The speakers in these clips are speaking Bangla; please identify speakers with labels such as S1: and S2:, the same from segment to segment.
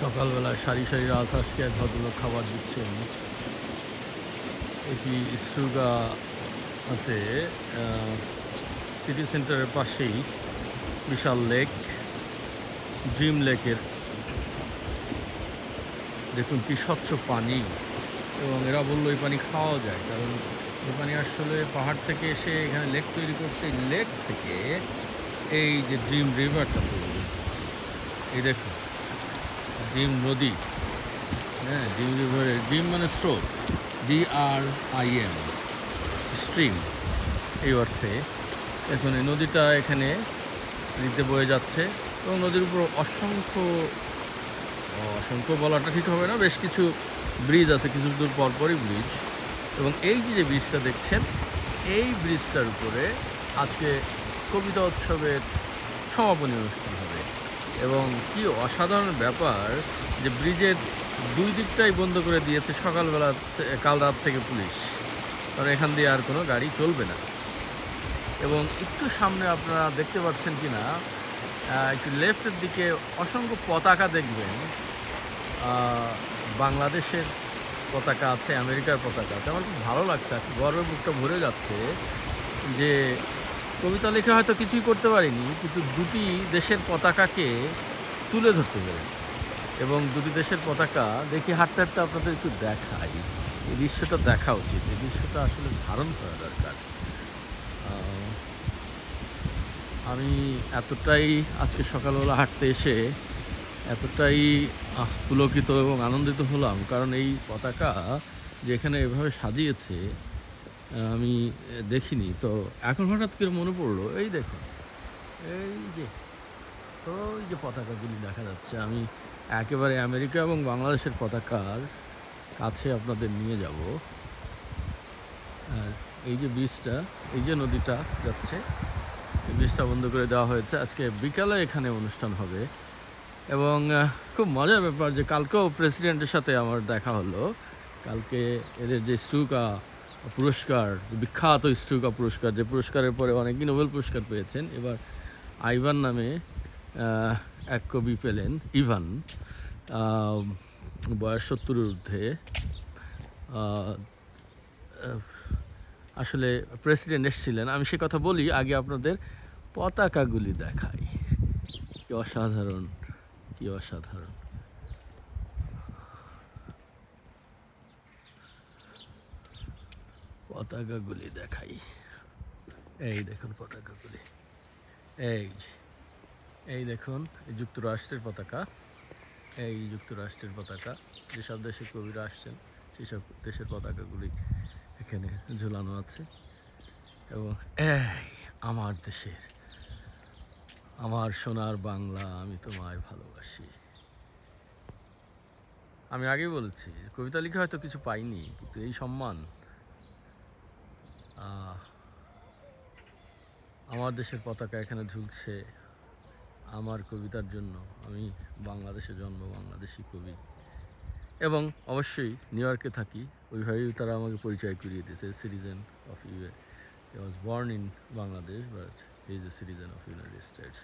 S1: সকালবেলা সারি সারি রাজহাঁসকে এক ভদ্রলোক খাবার দিচ্ছেন। এটি ইস্টুগাতে সিটি সেন্টারের পাশেই, বিশাল লেক ড্রিম লেকের দেখুন কি স্বচ্ছ পানি। এবং এরা বলল এই পানি খাওয়া যায়, কারণ এই পানি আসলে পাহাড় থেকে এসে এখানে লেক তৈরি করছে। লেক থেকে এই যে ড্রিম রিভারটা তৈরি এই দেখুন ডিম নদী হ্যাঁ ডিম রিভারের ডিম মানে স্রোত D R I M stream এই অর্থে। এখন এই নদীটা এখানে নিতে বয়ে যাচ্ছে এবং নদীর উপর অসংখ্য অসংখ্য বলাটা ঠিক হবে না, বেশ কিছু ব্রিজ আছে, কিছু দূর পর পরই ব্রিজ এবং এই যে ব্রিজটা দেখছেন, এই ব্রিজটার উপরে আজকে কবিতা উৎসবের সমাপনী অনুষ্ঠান এবং কি অসাধারণ ব্যাপার যে ব্রিজের দুই দিকটাই বন্ধ করে দিয়েছে সকালবেলা কাল রাত থেকে পুলিশ। কারণ এখান দিয়ে আর কোনো গাড়ি চলবে না। এবং একটু সামনে আপনারা দেখতে পাচ্ছেন কি না একটু লেফটের দিকে অসংখ্য পতাকা দেখবেন। বাংলাদেশের পতাকা আছে, আমেরিকার পতাকা আছে। আমার খুব ভালো লাগছে আজকে গর্বে বুকটা ভরে যাচ্ছে যে কবিতা লেখা হয়তো কিছুই করতে পারিনি, কিন্তু দুটি দেশের পতাকাকে তুলে ধরতে পেরেছি। এবং দুটি দেশের পতাকা দেখি হাঁটতে হাঁটতে আপনাদের একটু দেখাই। এই দৃশ্যটা দেখা উচিত। এই দৃশ্যটা আসলে ধারণ করা দরকার। আমি এতটাই আজকে সকালবেলা হাঁটতে এসে এতটাই পুলকিত এবং আনন্দিত হলাম, কারণ এই পতাকা যেখানে এভাবে সাজিয়েছে আমি দেখিনি। তো এখন হঠাৎ করে মনে পড়ল, এই দেখুন, এই যে, ওই যে পতাকাগুলি দেখা যাচ্ছে। আমি একেবারে আমেরিকা এবং বাংলাদেশের পতাকার কাছে আপনাদের নিয়ে যাব। আর এই যে ব্রিজটা, এই যে নদীটা যাচ্ছে, এই ব্রিজটা বন্ধ করে দেওয়া হয়েছে। আজকে বিকালে এখানে অনুষ্ঠান হবে। এবং খুব মজার ব্যাপার যে কালকেও প্রেসিডেন্টের সাথে আমার দেখা হলো। কালকে এদের যে স্টুকা পুরস্কার, বিখ্যাত স্টুকা পুরস্কার, যে পুরস্কারের পরে অনেকেই নোবেল পুরস্কার পেয়েছেন। এবার আইভান নামে এক কবি পেলেন, ইভান। বয়স সত্তর ঊর্ধ্বে। আসলে প্রেসিডেন্ট এসেছিলেন। আমি সে কথা বলি, আগে আপনাদের পতাকাগুলি দেখাই। কি অসাধারণ কি অসাধারণ। পতাকাগুলি দেখাই। এই দেখুন পতাকাগুলি। এই যে, এই দেখুন যুক্তরাষ্ট্রের পতাকা। এই যুক্তরাষ্ট্রের পতাকা। যেসব দেশে কবিরা আসছেন, সেসব দেশের পতাকাগুলি এখানে ঝুলানো আছে। এবং এই আমার দেশের, আমার সোনার বাংলা আমি তোমায় ভালোবাসি। আমি আগেই বলেছি, কবিতা লিখে হয়তো কিছু পাইনি, কিন্তু এই সম্মান আমার দেশের পতাকা এখানে ঝুলছে আমার কবিতার জন্য। আমি বাংলাদেশে জন্ম, বাংলাদেশি কবি। এবং অবশ্যই নিউ ইয়র্কে থাকি। ওইভাবেই তারা আমাকে পরিচয় করিয়ে দিয়েছে, citizen of UA. He was born in Bangladesh but is a citizen of United States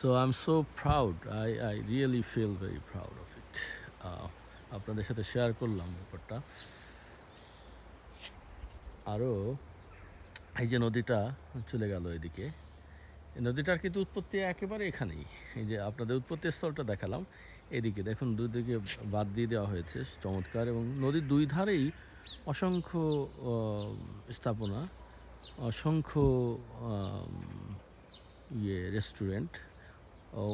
S1: so I am so proud I I really feel very proud of it আপনাদের সাথে শেয়ার করলাম ব্যাপারটা। আরও এই যে নদীটা চলে গেল এদিকে। নদীটার কিন্তু উৎপত্তি একেবারে এখানেই। এই যে আপনাদের উৎপত্তি স্থলটা দেখালাম, এদিকে দেখুন দুদিকে বাদ দিয়ে দেওয়া হয়েছে, চমৎকার। এবং নদীর দুই ধারেই অসংখ্য স্থাপনা, অসংখ্য ইয়ে রেস্টুরেন্ট।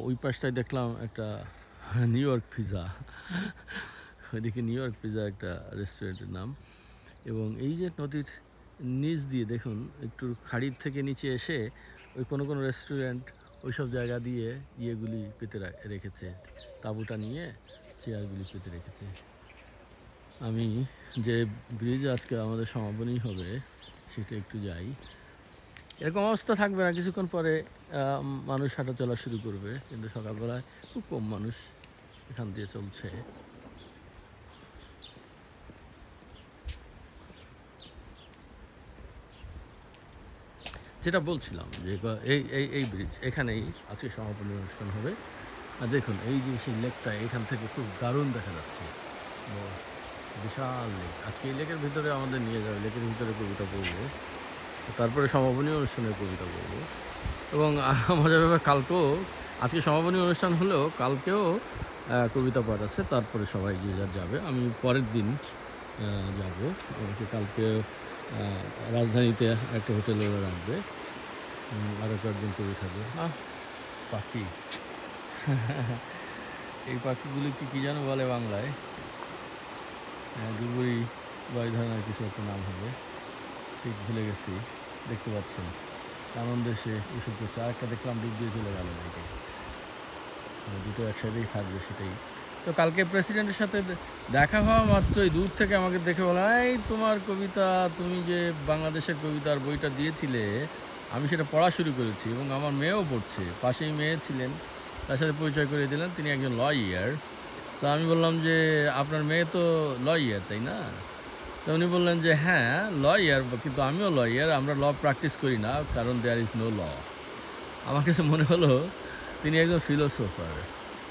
S1: ওই পাশটায় দেখলাম একটা নিউ ইয়র্ক পিজা। ওইদিকে নিউ ইয়র্ক পিজা একটা রেস্টুরেন্টের নাম। এবং এই যে নদীর নিচ দিয়ে দেখুন, একটু খাড়ির থেকে নিচে এসে ওই কোনো কোনো রেস্টুরেন্ট ওই সব জায়গা দিয়ে ইয়েগুলি পেতে রেখেছে। তাঁবুটা নিয়ে চেয়ারগুলি পেতে রেখেছে। আমি যে ব্রিজ আজকে আমাদের সমাপনী হবে, সেটা একটু যাই। এরকম অবস্থা থাকবে না, কিছুক্ষণ পরে মানুষ হাঁটা চলা শুরু করবে। কিন্তু সকালবেলায় খুব কম মানুষ এখান দিয়ে চলছে। যেটা বলছিলাম যে এই এই এই ব্রিজ এখানেই আজকে সমাপনী অনুষ্ঠান হবে। আর দেখুন, এই যে সেই লেকটা, এখান থেকে খুব দারুণ দেখা যাচ্ছে। বিশাল লেক। আজকে এই লেকের ভিতরে আমাদের নিয়ে যাবে লেকের ভিতরে কবিতা পড়ব। তারপরে সমাপনী অনুষ্ঠানের কবিতা পড়ব। এবং মজার ব্যাপার, কালকেও, আজকে সমাপনী অনুষ্ঠান হলেও কালকেও কবিতা পাঠ আছে। তারপরে সবাই যে যার যাবে, আমি পরের দিন যাব। কালকে রাজধানীতে একটা হোটেলে রাখবে। আরও কয়েকদিন কবি থাকবে আহ। পাখি। এই পাখিগুলিকে কী যেন বলে বাংলায়? দুবুরি বা এই ধরনের কিছু একটা নাম হবে। ঠিক ভুলে গেছি দেখতে পাচ্ছেন। আনন্দে সে এসব করছে। আর একটা দেখলাম ডুব দিয়ে চলে গেল এদিকে মানে দুটো একসাথেই থাকবে সেটাই। তো কালকে প্রেসিডেন্টের সাথে দেখা হওয়া মাত্রই দূর থেকে আমাকে দেখে বলা এই তোমার কবিতা তুমি যে বাংলাদেশের কবিতার বইটা দিয়েছিলে আমি সেটা পড়া শুরু করেছি এবং আমার মেয়েও পড়ছে। পাশেই মেয়ে ছিলেন, তার সাথে পরিচয় করে দিলেন, তিনি একজন লয়ার তো আমি বললাম যে, আপনার মেয়ে তো লয়ার তাই না? তো উনি বললেন যে হ্যাঁ লয়ার কিন্তু আমিও লয়ার আমরা ল প্র্যাকটিস করি না, কারণ দেয়ার ইজ নো ল আমার কাছে মনে হলো, তিনি একজন ফিলোসোফার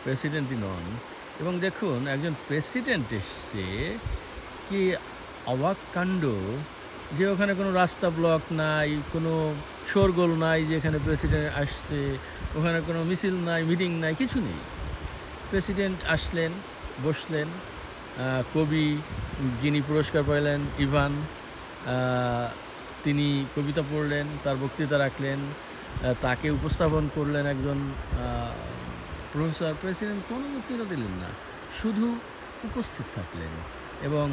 S1: প্রেসিডেন্টই নন। এবং দেখুন, একজন প্রেসিডেন্ট এসছে, কি অবাক কাণ্ড যে ওখানে কোনো রাস্তা ব্লক নাই, কোনো শোরগোল নাই যে এখানে প্রেসিডেন্ট আসছে, ওখানে কোনো মিছিল নাই মিটিং নাই, কিছু নেই। প্রেসিডেন্ট আসলেন, বসলেন কবি, যিনি পুরস্কার পাইলেন, ইভান তিনি কবিতা পড়লেন, তার বক্তৃতা রাখলেন তাকে উপস্থাপন করলেন একজন প্রফেসর প্রেসিডেন্ট কোনো বক্তৃতা দিলেন না, শুধু উপস্থিত থাকলেন এবং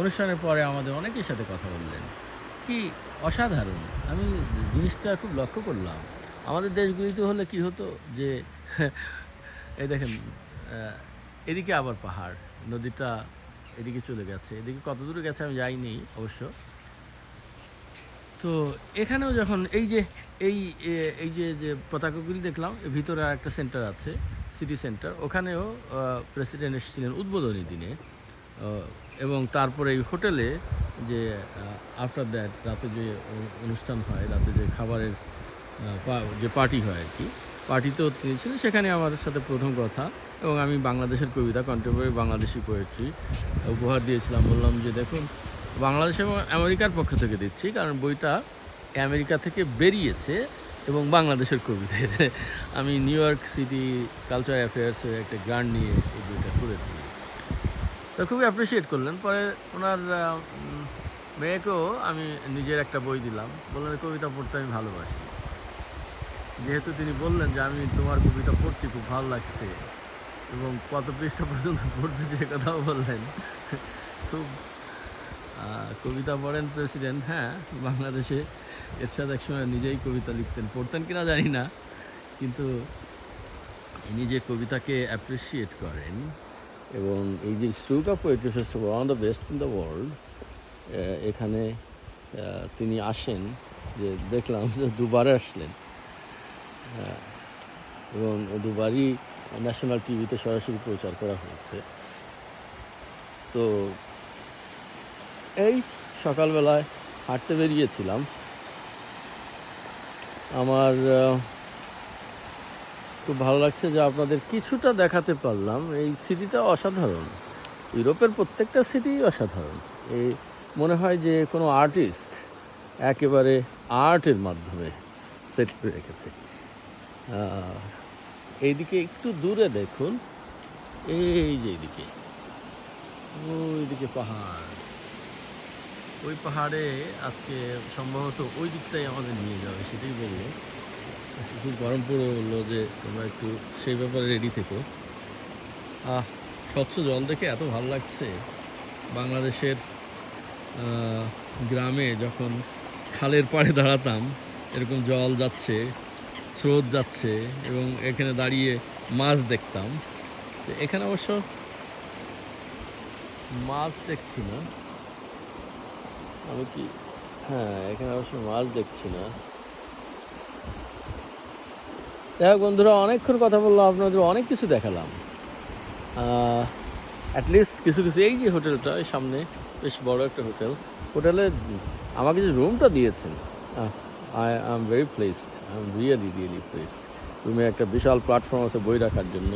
S1: অনুষ্ঠানের পরে আমাদের অনেকের সাথে কথা বললেন। কি অসাধারণ? আমি জিনিসটা খুব লক্ষ্য করলাম। আমাদের দেশগুলিতে হলে কি হতো যে, এই দেখেন এদিকে আবার পাহাড়, নদীটা এদিকে চলে গেছে, এদিকে কত দূরে গেছে আমি যাইনি অবশ্য। তো এখানেও যখন এই যে, এই এই যে যে পতাকাগুলি দেখলাম ভিতরে আর একটা সেন্টার আছে, সিটি সেন্টার। ওখানেও প্রেসিডেন্ট এসেছিলেন উদ্বোধনী দিনে। এবং তারপরে এই হোটেলে যে আফটার দ্যাট রাতে যে অনুষ্ঠান হয়, রাতে যে খাবারের যে পার্টি হয় আর কি পার্টিতেও তিনি ছিলেন, সেখানে আমার সাথে প্রথম কথা। এবং আমি বাংলাদেশের কবিতা কন্টেম্পোরারি বাংলাদেশি পোয়েট্রি উপহার দিয়েছিলাম। বললাম যে, দেখুন, বাংলাদেশ এবং আমেরিকার পক্ষ থেকে দিচ্ছি, কারণ বইটা আমেরিকা থেকে বেরিয়েছে এবং বাংলাদেশের কবিতা। আমি নিউ ইয়র্ক সিটি কালচার অ্যাফেয়ার্সের একটা গ্রান্ট নিয়ে এই বইটা করেছি। তো খুবই অ্যাপ্রিসিয়েট করলেন। পরে ওনার মেয়েকেও আমি নিজের একটা বই দিলাম। বললেন, কবিতা পড়তে আমি ভালোবাসি। যেহেতু তিনি বললেন যে, আমি তোমার কবিতা পড়ছি, খুব ভালো লাগছে। এবং কত পৃষ্ঠা পর্যন্ত পড়ছে যে কথাও বললেন। খুব কবিতা পড়েন প্রেসিডেন্ট হ্যাঁ বাংলাদেশে। এর এরশাদ একসময় নিজেই কবিতা লিখতেন। পড়তেন কিনা জানি না। কিন্তু নিজে কবিতাকে অ্যাপ্রিসিয়েট করেন এবং এই যে Struga poetry festival one the best in the world এখানে তিনি আসেন, যে দেখলাম যে দুবারে আসলেন। এবং দুবারই ন্যাশনাল টিভিতে সরাসরি প্রচার করা হয়েছে। তো এই সকালবেলায় হাঁটতে বেরিয়েছিলাম। আমার খুব ভালো লাগছে যে আপনাদের কিছুটা দেখাতে পারলাম। এই সিটিটা অসাধারণ। ইউরোপের প্রত্যেকটা সিটি অসাধারণ। এই মনে হয় যে কোনো আর্টিস্ট একেবারে আর্টের মাধ্যমে সেট করে রেখেছে। এইদিকে একটু দূরে দেখুন। এই যে এইদিকে। ওইদিকে পাহাড়। ওই পাহাড়ে আজকে সম্ভবত ওই দিকটাই আমাদের নিয়ে যাবে, সেটাই বলল খুব গরম পড়ে বলল যে তোমরা একটু সেই ব্যাপারে রেডি থেকো। আহ, স্বচ্ছ জল দেখে এত ভালো লাগছে। বাংলাদেশের গ্রামে যখন খালের পাড়ে দাঁড়াতাম, এরকম জল যাচ্ছে, স্রোত যাচ্ছে এবং এখানে দাঁড়িয়ে মাছ দেখতাম। তো এখানে অবশ্য মাছ দেখছি না। আমি কি হ্যাঁ এখানে অবশ্য মাছ দেখছি না। হোক বন্ধুরা, অনেকক্ষণ কথা বললাম, আপনাদের অনেক কিছু দেখালাম। অ্যাটলিস্ট কিছু কিছু, এই যে হোটেলটা, এই সামনে বেশ বড় একটা হোটেল। হোটেলে আমাকে যে রুমটা দিয়েছেন I am very pleased I am really really pleased রুমে একটা বিশাল প্ল্যাটফর্ম আছে বই রাখার জন্য।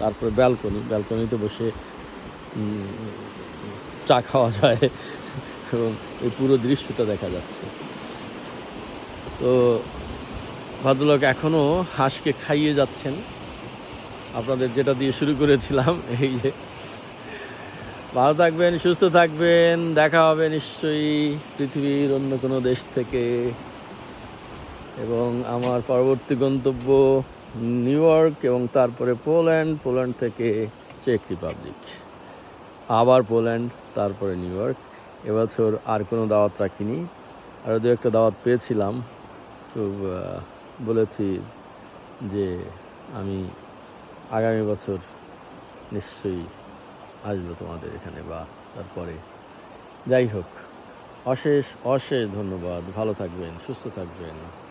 S1: তারপরে ব্যালকনি ব্যালকনিতে বসে চা খাওয়া যায়। এবং এই পুরো দৃশ্যটা দেখা যাচ্ছে। তো ভদ্রলোক এখনও হাঁসকে খাইয়ে যাচ্ছেন। আপনাদের যেটা দিয়ে শুরু করেছিলাম, এই যে। ভালো থাকবেন, সুস্থ থাকবেন, দেখা হবে নিশ্চয়ই পৃথিবীর অন্য কোনো দেশ থেকে। এবং আমার পরবর্তী গন্তব্য নিউ ইয়র্ক এবং তারপরে পোল্যান্ড পোল্যান্ড থেকে চেক রিপাবলিক। আবার পোল্যান্ড, তারপরে নিউ ইয়র্ক। এবছর আর কোনো দাওয়াত রাখিনি। আরও দু একটা দাওয়াত পেয়েছিলাম। খুব বলেছি যে আমি আগামী বছর নিশ্চয়ই আসব তোমাদের এখানে বা তারপরে। যাই হোক, অশেষ অশেষ ধন্যবাদ। ভালো থাকবেন, সুস্থ থাকবেন।